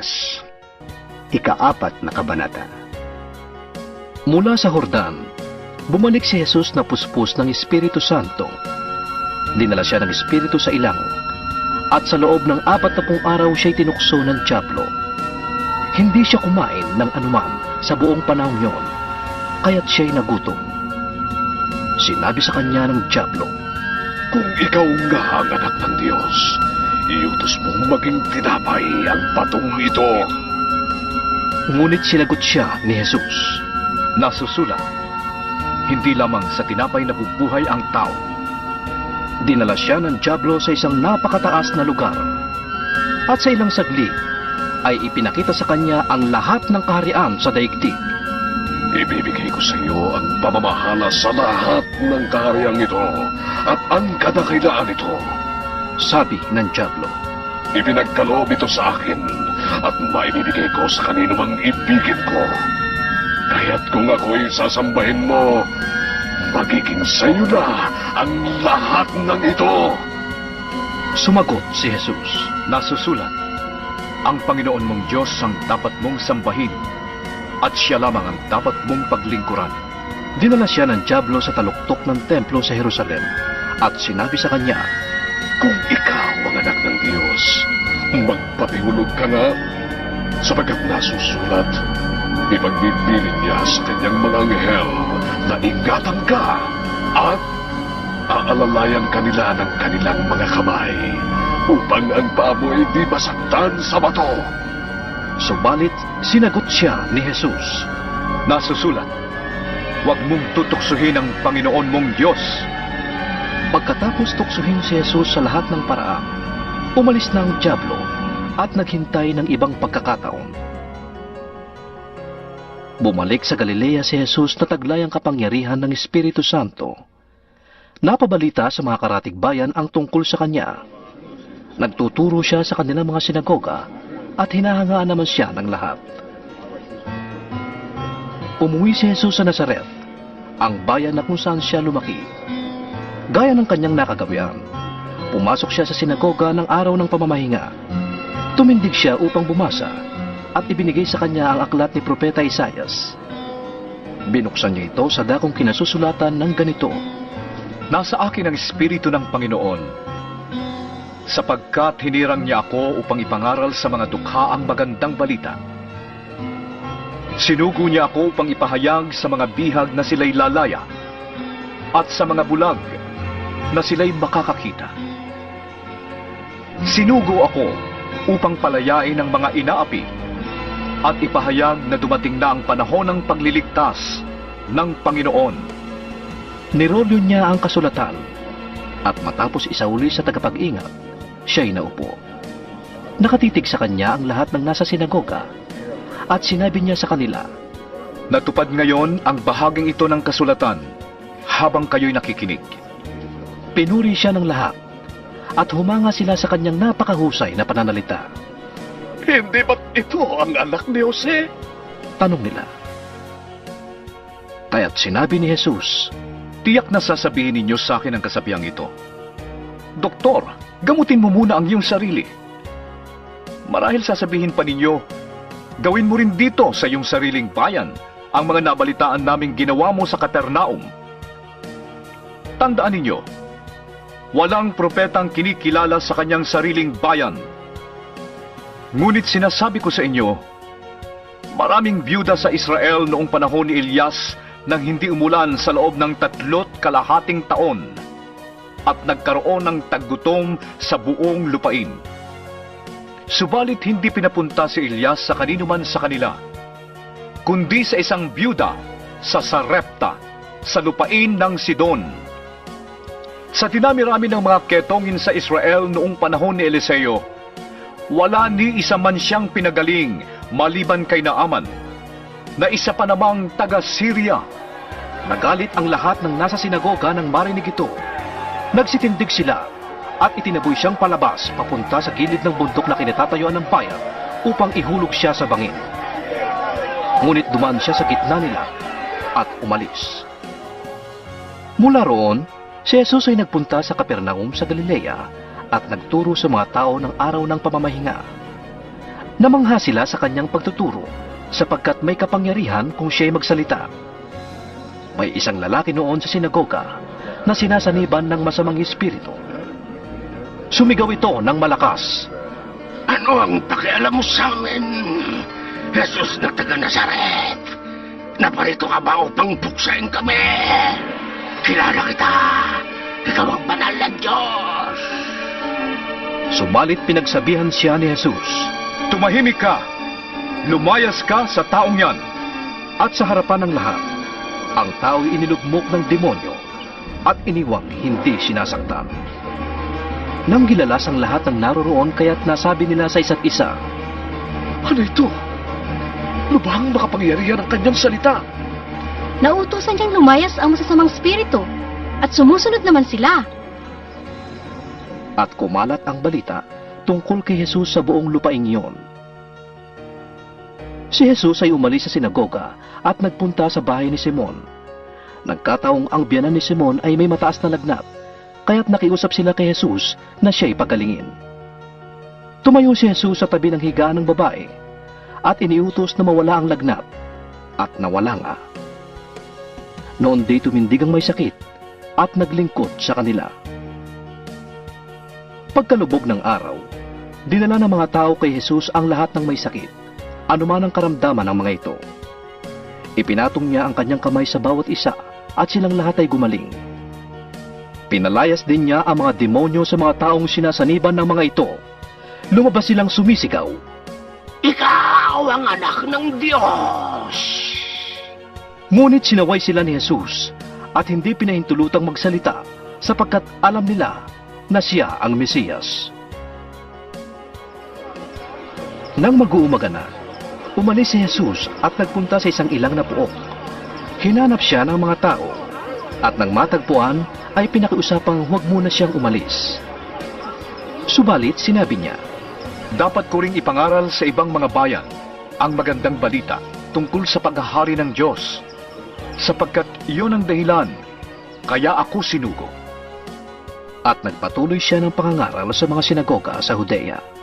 Lukas, ikaapat na kabanata. Mula sa Hordan, bumalik si Jesus na puspos ng Espiritu Santo. Dinala siya ng Espiritu sa ilang, at sa loob ng apat na pung araw siya'y tinukso ng Diablo. Hindi siya kumain ng anuman sa buong panahon yon, kaya't siya'y nagutom. Sinabi sa kanya ng Diablo, Kung ikaw nga ang anak ng Diyos, iutos mong maging tinapay ang patong ito. Ngunit sinagot siya ni Jesus. Nasusulat, hindi lamang sa tinapay na bubuhay ang tao. Dinala siya ng Diablo sa isang napakataas na lugar. At sa ilang saglit, ay ipinakita sa kanya ang lahat ng kaharian sa daigdig. Ibibigay ko sa iyo ang pamamahala sa lahat ng kahariang ito at ang kadakilaan nito. Sabi ng Diablo, Ipinagkaloob ito sa akin at maibibigay ko sa kanino mang ibigin ko. Kaya't kung ako'y sasambahin mo, magiging sa iyo na ang lahat ng ito. Sumagot si Jesus, nasusulat, Ang Panginoon mong Diyos ang dapat mong sambahin, at siya lamang ang dapat mong paglingkuran. Dinala siya ng Diablo sa taluktok ng templo sa Jerusalem, at sinabi sa kanya, Kung ikaw ang anak ng Diyos, magpatihulog ka nga, sapagkat nasusulat, ipagbibilin niya sa kanyang mga anghel na ingatan ka at aalalayan kanila ng kanilang mga kamay upang ang paa di masaktan sa bato. Subalit, sinagot siya ni Jesus. Nasusulat, Huwag mong tutuksuhin ang Panginoon mong Diyos. Pagkatapos tuksuhin si Jesus sa lahat ng paraan, umalis na ang Diablo at naghintay ng ibang pagkakataon. Bumalik sa Galilea si Jesus na taglay ang kapangyarihan ng Espiritu Santo. Napabalita sa mga karatig bayan ang tungkol sa kanya. Nagtuturo siya sa kanilang mga sinagoga at hinahangaan naman siya ng lahat. Umuwi si Jesus sa Nazaret, ang bayan na kung saan siya lumaki. Gaya ng kanyang nakagawian, pumasok siya sa sinagoga ng araw ng pamamahinga. Tumindig siya upang bumasa at ibinigay sa kanya ang aklat ni Propeta Isayas. Binuksan niya ito sa dakong kinasusulatan ng ganito. Nasa akin ang Espiritu ng Panginoon, sapagkat hinirang niya ako upang ipangaral sa mga dukha ang magandang balita. Sinugo niya ako upang ipahayag sa mga bihag na sila'y lalaya at sa mga bulag na sila'y makakakita. Sinugo ako upang palayain ang mga inaapi at ipahayag na dumating na ang panahon ng pagliligtas ng Panginoon. Nirolyo niya ang kasulatan at matapos isauli sa tagapag-ingat, siya'y naupo. Nakatitig sa kanya ang lahat ng nasa sinagoga at sinabi niya sa kanila, Natupad ngayon ang bahaging ito ng kasulatan habang kayo'y nakikinig. Pinuri siya ng lahat at humanga sila sa kanyang napakahusay na pananalita. Hindi ba't ito ang anak ni Jose? Tanong nila. Kaya't sinabi ni Jesus, Tiyak na sasabihin ninyo sa akin ang kasabihang ito. Doktor, gamutin mo muna ang iyong sarili. Marahil sasabihin pa ninyo, gawin mo rin dito sa iyong sariling bayan ang mga nabalitaan naming ginawa mo sa Kapernaum. Tandaan ninyo, walang propetang kinikilala sa kanyang sariling bayan. Ngunit sinasabi ko sa inyo, maraming byuda sa Israel noong panahon ni Elias nang hindi umulan sa loob ng tatlot kalahating taon at nagkaroon ng taggutom sa buong lupain. Subalit hindi pinapunta si Elias sa kanino man sa kanila, kundi sa isang byuda sa Sarepta, sa lupain ng Sidon. Sa dinami-rami ng mga ketongin sa Israel noong panahon ni Eliseo, wala ni isa man siyang pinagaling maliban kay Naaman, na isa pa namang taga-Syria. Nagalit ang lahat ng nasa sinagoga nang marinig ito. Nagsitindig sila at itinaboy siyang palabas papunta sa gilid ng bundok na kinatatayuan ng bayan upang ihulog siya sa bangin. Ngunit dumaan siya sa gitna nila at umalis. Mula roon, si Jesus ay nagpunta sa Kapernaum sa Galilea at nagturo sa mga tao ng araw ng pamamahinga. Namangha sila sa kanyang pagtuturo sapagkat may kapangyarihan kung siya'y magsalita. May isang lalaki noon sa sinagoga na sinasaniban ng masamang espiritu. Sumigaw ito ng malakas. Ano ang pakialam mo sa amin? Jesus na taga Nazaret. Naparito ka ba upang buksain kami? Kilala kita. Ikaw ang banal na Diyos. Subalit pinagsabihan siya ni Jesus. Tumahimik ka! Lumayas ka sa taong yan! At sa harapan ng lahat, ang tao'y inilugmok ng demonyo at iniwang hindi sinasaktan. Nang gilalas ang lahat ng naroroon kaya't nasabi nila sa isa't isa, Ano ito? Lubhang makapangyarihan ang kanyang salita. Nauutosan niyang lumayas ang masasamang spirito at sumusunod naman sila. at kumalat ang balita tungkol kay Jesus sa buong lupaing iyon. Si Jesus ay umalis sa sinagoga at nagpunta sa bahay ni Simon. Nagkataong ang biyanan ni Simon ay may mataas na lagnat, kaya't nakiusap sila kay Jesus na siya'y pagalingin. Tumayo si Jesus sa tabi ng higaan ng babae at iniutos na mawala ang lagnat at nawala nga. Noon di tumindig ang may sakit at naglingkod sa kanila. Pagkalubog ng araw, dinala ng mga tao kay Jesus ang lahat ng may sakit, anuman ang karamdaman ng mga ito. Ipinatong niya ang kanyang kamay sa bawat isa at silang lahat ay gumaling. Pinalayas din niya ang mga demonyo sa mga taong sinasaniban ng mga ito. Lumabas silang sumisigaw. Ikaw ang anak ng Diyos. Ngunit sinaway sila ni Jesus at hindi pinahintulutang magsalita sapagkat alam nila na siya ang Mesiyas. Nang mag-uumaga na, umalis si Jesus at nagpunta sa isang ilang na puok. Hinanap siya ng mga tao at nang matagpuan ay pinakiusapang huwag muna siyang umalis. Subalit sinabi niya, Dapat ko ring ipangaral sa ibang mga bayan ang magandang balita tungkol sa paghahari ng Diyos, sapagkat iyon ang dahilan kaya ako sinugo. at nagpatuloy siya ng pangangaral sa mga sinagoga sa Judea.